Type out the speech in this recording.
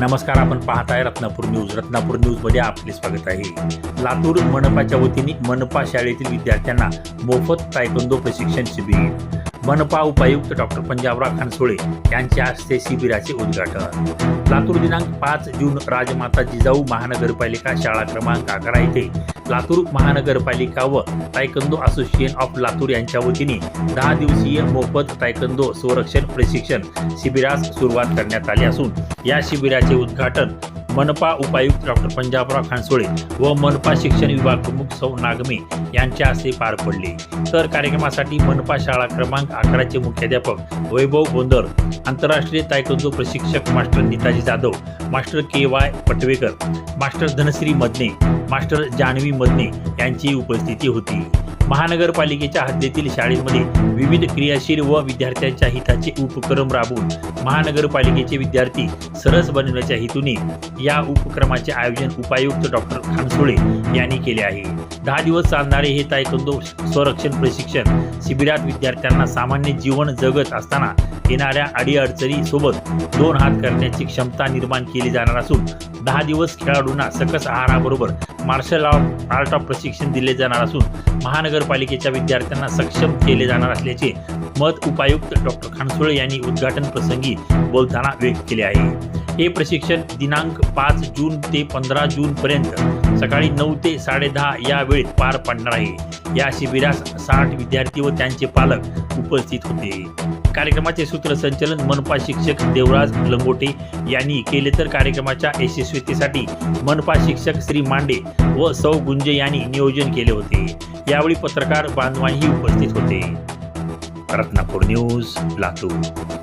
नमस्कार आपण पाहत आहे रत्नापूर न्यूज. रत्नापूर न्यूजमध्ये आपले स्वागत आहे. लातूर मनपाच्या वतीने मनपा शाळेतील विद्यार्थ्यांना मोफत तायकोंदो प्रशिक्षण शिबिर. मनपा उपायुक्त डॉक्टर पंजाबराव खानसोळे यांच्या हस्ते शिबिराचे उद्घाटन. लातूर दिनांक पाच जून राजमाता जिजाऊ महानगरपालिका शाळा क्रमांक अकरा येथे लातूर महानगरपालिका व तायकंदो असोसिएशन ऑफ लातूर यांच्या वतीने दहा दिवसीय मोफत तायकंदो संरक्षण प्रशिक्षण शिबिरास सुरुवात करण्यात आली असून या शिबिराचे उद्घाटन मनपा उपायुक्त डॉक्टर पंजाबराव खानसोळे व मनपा शिक्षण विभाग प्रमुख सौ नागमे यांच्या हस्ते पार पडले. तर कार्यक्रमासाठी मनपा शाळा क्रमांक अकराचे मुख्याध्यापक वैभव गोंदर आंतरराष्ट्रीय तायकोंदो प्रशिक्षक master Nitaji Jadhav master K Y Patwekar master Dhanashree Madane master Janhavi Madane यांची उपस्थिती होती. महानगरपालिकेच्या हद्दीतील शाळेमध्ये विविध क्रियाशील व विद्यार्थ्यांच्या हिताचे उपक्रम राबवून महानगरपालिकेचे विद्यार्थी सरस बनवण्याच्या हेतूने या उपक्रमाचे आयोजन उपायुक्त डॉक्टर खानसोळे यांनी केले आहे. दहा दिवस चालणारे हे तायकंदो संरक्षण प्रशिक्षण शिबिरात विद्यार्थ्यांना सामान्य जीवन जगत असताना येणाऱ्या अडीअडचणी सोबत दोन हात करण्याची क्षमता निर्माण केली जाणार असून दहा दिवस खेळाडूंना सकस आहाराबरोबर मार्शल आर्ट आर्ट ऑफ प्रशिक्षण दिले जाणार असून महानगरपालिकेच्या विद्यार्थ्यांना सक्षम केले जाणार असल्याचे मत उपायुक्त डॉक्टर खानसोळे यांनी उद्घाटन प्रसंगी बोलताना व्यक्त केले आहे. हे प्रशिक्षण दिनांक पाच जून ते पंधरा जून पर्यंत सकाळी नऊ ते साडेदहा या वेळेत पार पडणार आहे. या शिबिरास साठ विद्यार्थी व त्यांचे पालक उपस्थित होते. कार्यक्रमाचे सूत्रसंचलन मनपा शिक्षक देवराज लंगोटे यांनी केले तर कार्यक्रमाच्या यशस्वीतेसाठी मनपा शिक्षक श्री मांडे व सौ गुंजे यांनी नियोजन केले होते. यावेळी पत्रकार बांधवांही उपस्थित होते. रत्नापूर न्यूज लातूर.